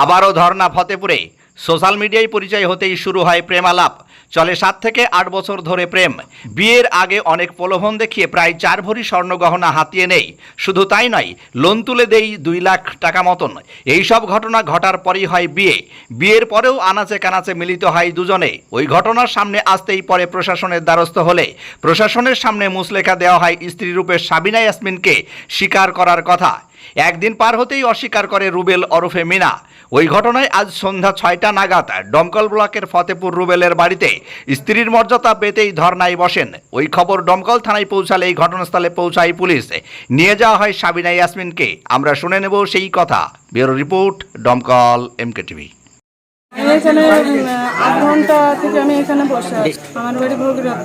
আবারও ধর্না ফতেপুরে। সোশ্যাল মিডিয়ায় পরিচয় হতেই শুরু হয় প্রেমালাপ। চলে সাত থেকে আট বছর ধরে প্রেম। বিয়ের আগে অনেক প্রলোভন দেখিয়ে প্রায় চার ভরি স্বর্ণগহনা হাতিয়ে নেই। শুধু তাই নয়, লোন তুলে দেই দুই লাখ টাকা মতন। এই সব ঘটনা ঘটার পরই হয় বিয়ে। বিয়ের পরেও আনাচে কানাচে মিলিত হয় দুজনে। ওই ঘটনার সামনে আসতেই পরে প্রশাসনের দ্বারস্থ হলে। প্রশাসনের সামনে মুসলেখা দেওয়া হয় স্ত্রীরূপে সাবিনা ইয়াসমিনকে স্বীকার করার কথা। একদিন পার হতেই অস্বীকার করে রুবেল ওরফে মিনা। ওই ঘটনায় আজ সন্ধ্যা ছয়টা নাগাদ ডমকল ব্লকের ফতেপুর রুবেলের বাড়িতে স্ত্রীর মর্যাদা পেতেই ধর্নায় বসেন। ওই খবর ডমকল থানায় পৌঁছালে এই ঘটনাস্থলে পৌঁছায় পুলিশ। নিয়ে যাওয়া হয় সাবিনা ইয়াসমিনকে। আমরা শুনে নেব সেই কথা। Bureau report Domkal MK TV আমি এখানে আধ ঘণ্টা থেকে আমি এখানে বসে আমার বাড়ি ভোগরাত।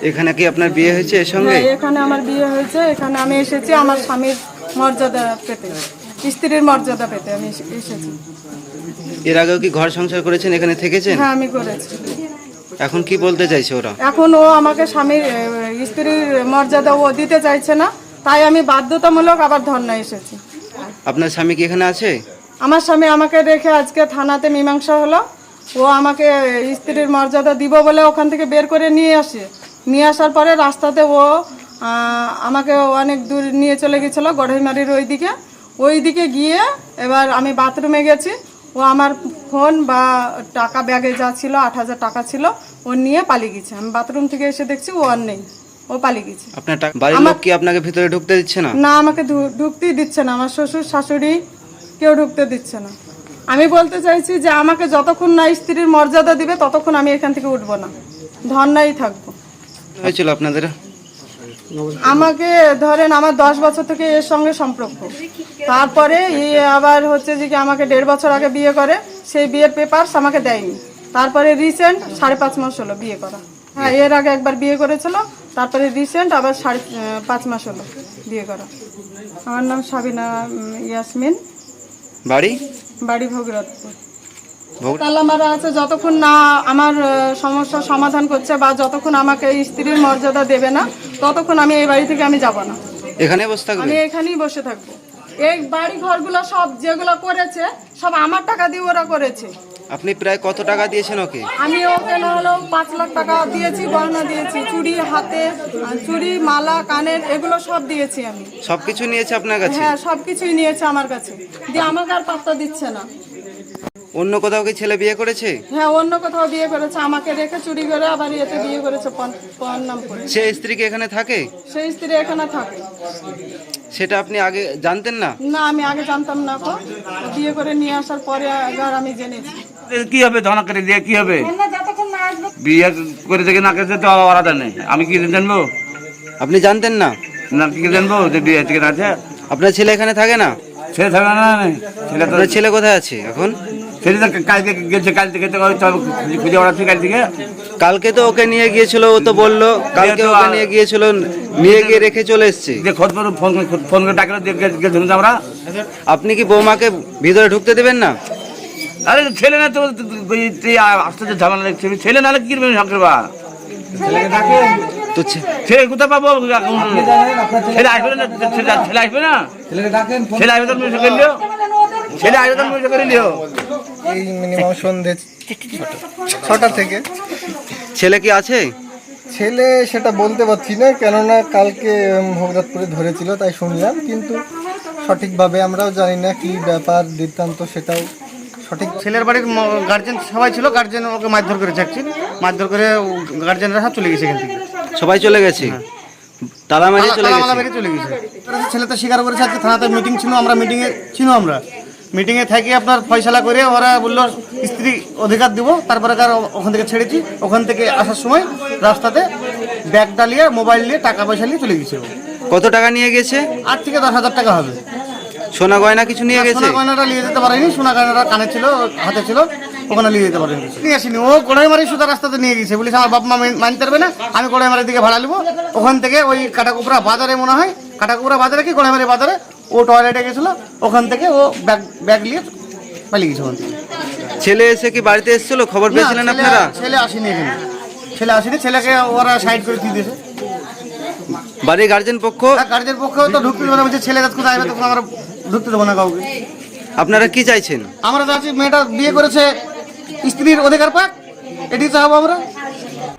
এখানে কি আপনার বিয়ে হয়েছে এর সঙ্গে? হ্যাঁ এখানে আমার বিয়ে হয়েছে এখানে আমি এসেছি আমার স্বামীর মর্যাদা পেতে। স্ত্রীর মর্যাদা পেতে আমি এসে- এসেছি। এর আগেও কি ঘর সংসার করেছেন? এখানে থেকেছেন? হ্যাঁ আমি করেছি। এখন কি বলতে চাইছে ওরা? এখন ও আমাকে স্বামীর এ, স্ত্রীর মর্যাদা ও দিতে চাইছে না তাই আমি বাধ্যতামূলক আবার ধর্ণা এসেছি। আপনার স্বামী কি এখানে আছে? আমার স্বামী আমাকে রেখে আজকে থানাতে মীমাংসা হলো। ও আমাকে স্ত্রীর মর্যাদা দিব বলে ওখান থেকে বের করে নিয়ে আসে। নিয়ে আসার পরে রাস্তাতে ও আমাকে অনেক দূর নিয়ে চলে গেছিল গড়াইমারির ওই দিকে ওই দিকে গিয়ে এবার আমি বাথরুমে গেছি। ও আমার ফোন বা টাকা ব্যাগে যা ছিল আট হাজার টাকা ছিল ও নিয়ে পালিয়ে গেছে। আমি বাথরুম থেকে এসে দেখছি ও আর নেই। ও পালিয়ে গেছে। আপনার বাড়ির লোক কি আপনাকে ভিতরে ঢুকতে দিচ্ছে না? না আমাকে ঢুকতেই দিচ্ছে না। আমার শ্বশুর শাশুড়ি কেউ ঢুকতে দিচ্ছে না। আমি বলতে চাইছি যে আমাকে যতক্ষণ না স্ত্রীর মর্যাদা দিবে ততক্ষণ আমি এখান থেকে উঠবো না। ধর্নাই থাকব। হয়েছিল আপনাদের? আমাকে ধরেন আমার দশ বছর থেকে এর সঙ্গে সম্পর্ক। তারপরে আবার হচ্ছে যে কি আমাকে দেড় বছর আগে বিয়ে করে সেই বিয়ের পেপারস আমাকে দেয়নি। তারপরে রিসেন্ট সাড়ে পাঁচ মাস হলো বিয়ে করা। হ্যাঁ এর আগে একবার বিয়ে করেছিল তারপরে রিসেন্ট আবার সাড়ে পাঁচ মাস হলো বিয়ে করা। আমার নাম সাবিনা ইয়াসমিন। বাড়ি? বাড়ি ভোগরাতপুর ভোগ তালা মারা আছে যতক্ষণ না আমার আহ, সমস্যার সমাধান করছে বা যতক্ষণ আমাকে স্ত্রীর মর্যাদা দেবে না ততক্ষণ আমি এই বাড়ি থেকে আমি যাব না। এখানে বসে থাকবে? আমি এখানেই বসে থাকব। এই বাড়ি ঘরগুলো সব যেগুলো করেছে সব আমার টাকা দিয়ে ওরা করেছে। আপনি প্রায় কত টাকা দিয়েছেন ওকে? আমি ওকে না হলেও পাঁচ লাখ টাকা দিয়েছি গয়না দিয়েছি চুড়ি হাতে চুড়ি মালা কানের এগুলো সব দিয়েছি আমি। সবকিছু নিয়েছে আপনার কাছে? হ্যাঁ সব কিছুই নিয়েছে আমার কাছে। দিয়ে আমাকে আর পাত্তা দিচ্ছে না। অন্য কোথাও কি ছেলে বিয়ে করেছে? হ্যাঁ অন্য কোথাও বিয়ে করেছে। আমাকে রেখে চুরি করে আবার এতে বিয়ে করেছে পণ- নাম করে। সে স্ত্রী কি এখানে থাকে? সেই স্ত্রী এখানে থাকে। সেটা আপনি আগে জানতেন না? না আমি আগে জানতাম না কো। বিয়ে করে নিয়ে আসার পরে আবার আমি জেনেছি। কি হবে ধনা করে দিয়ে কি হবে? বিয়ে করে থেকে না করতে তো আলাদা নেই। আমি কি জানব? আপনি জানতেন না? না কি জানব? যে বিয়ে থেকে না আছে? আপনার ছেলে এখানে থাকে না? ছেলে থাকে না ছেলে তো ছেলে কোথায় আছে এখন? তো কালকে গেছে কাল থেকে তো খুঁজে বেড়াচ্ছে কাল থেকে। কালকে তো ওকে নিয়ে গিয়েছিল ও তো বলল কালকে ওকে নিয়ে গিয়েছিল নিয়ে গিয়ে রেখে চলে এসছে। যে খোঁজ করে ফোন করে- ফোন করে ডাকলে আমরা। আপনি কি বৌমাকে ভিতরে ঢুকতে দেবেন না? আরে ছেলে না তো আস্তে ঝামেলা লাগছে ছেলে না হলে কি করবে সংসার বা তো ছেলে কোথায় পাবো? ছেলে আসবে না ছেলে ছেলে আসবে না। ছেলে আসবে তো ছেলে তো মিশে করলিও এই মিনিমাম সন্ধে ছটা থেকে। ছেলে কি আছে? ছেলে সেটা বলতে পারছি না কেননা কালকে ভোগরাতপুরে ধরেছিল তাই শুনলাম কিন্তু সঠিকভাবে আমরাও জানি না কি ব্যাপার বৃত্তান্ত সেটাও সঠিক। ছেলের বাড়ির গার্জেন সবাই ছিল গার্জেন ওকে মারধর করে অ্যাকচুয়ালি মারধর করে গার্জেনরা সব চলে গেছে এখান থেকে। সবাই চলে গেছে? তালা মারিয়ে চলে তালা মালা চলে গেছে। ছেলে তো স্বীকার করেছে আজকে থানাতে মিটিং ছিল আমরা মিটিংয়ে ছিল আমরা। মিটিংয়ে থেকে আপনার ফয়সালা করে ওরা বলল স্ত্রী অধিকার দিব তারপরে কার ওখান থেকে ছেড়েছি। ওখান থেকে আসার সময় রাস্তাতে ব্যাগ ডালিয়ে মোবাইল নিয়ে টাকা পয়সা নিয়ে চলে গেছে কত টাকা নিয়ে গেছে? আট থেকে দশ হাজার টাকা হবে। সোনা গয়না কিছু নিয়ে গেছে? সোনা গয়নাটা নিয়ে যেতে পারেনি সোনা গয়নাটা কানে ছিল হাতে ছিল ওখানে নিয়ে যেতে পারেনি। নিয়ে আসিনি। ও গোড়াইমারি সুতা রাস্তাতে নিয়ে গেছে। বলিস আমার বাপ মা মানতে পারবে না আমি গোড়াইমারির দিকে ভাড়া নেব। ওখান থেকে ওই কাটাকুপড়া বাজারে মনে হয় কাটাকুপড়া বাজারে কি গোড়াইমারি বাজারে? ও টয়লেটে গেছিল ওখান থেকে ও ব্যাগ ব্যাগ নিয়ে পালিয়ে গেছে ওখান থেকে। ছেলে এসে কি বাড়িতে এসেছিল? খবর পেয়েছিলেন ছেলে- আপনারা? ছেলে আসেনি এখানে। ছেলে আসেনি ছেলেকে ওরা সাইড করে দিয়ে দিয়েছে। বাড়ির গার্জেন পক্ষ? গার্জের পক্ষেও তো ঢুকতে দেবো না বলছে ছেলে কোথায় আসবে তখন আমরা ঢুকতে দেবো না কাউকে। আপনারা কি চাইছেন? আমরা চাচ্ছি মেয়েটা বিয়ে করেছে স্ত্রীর অধিকার পাক এটি চাবো আমরা।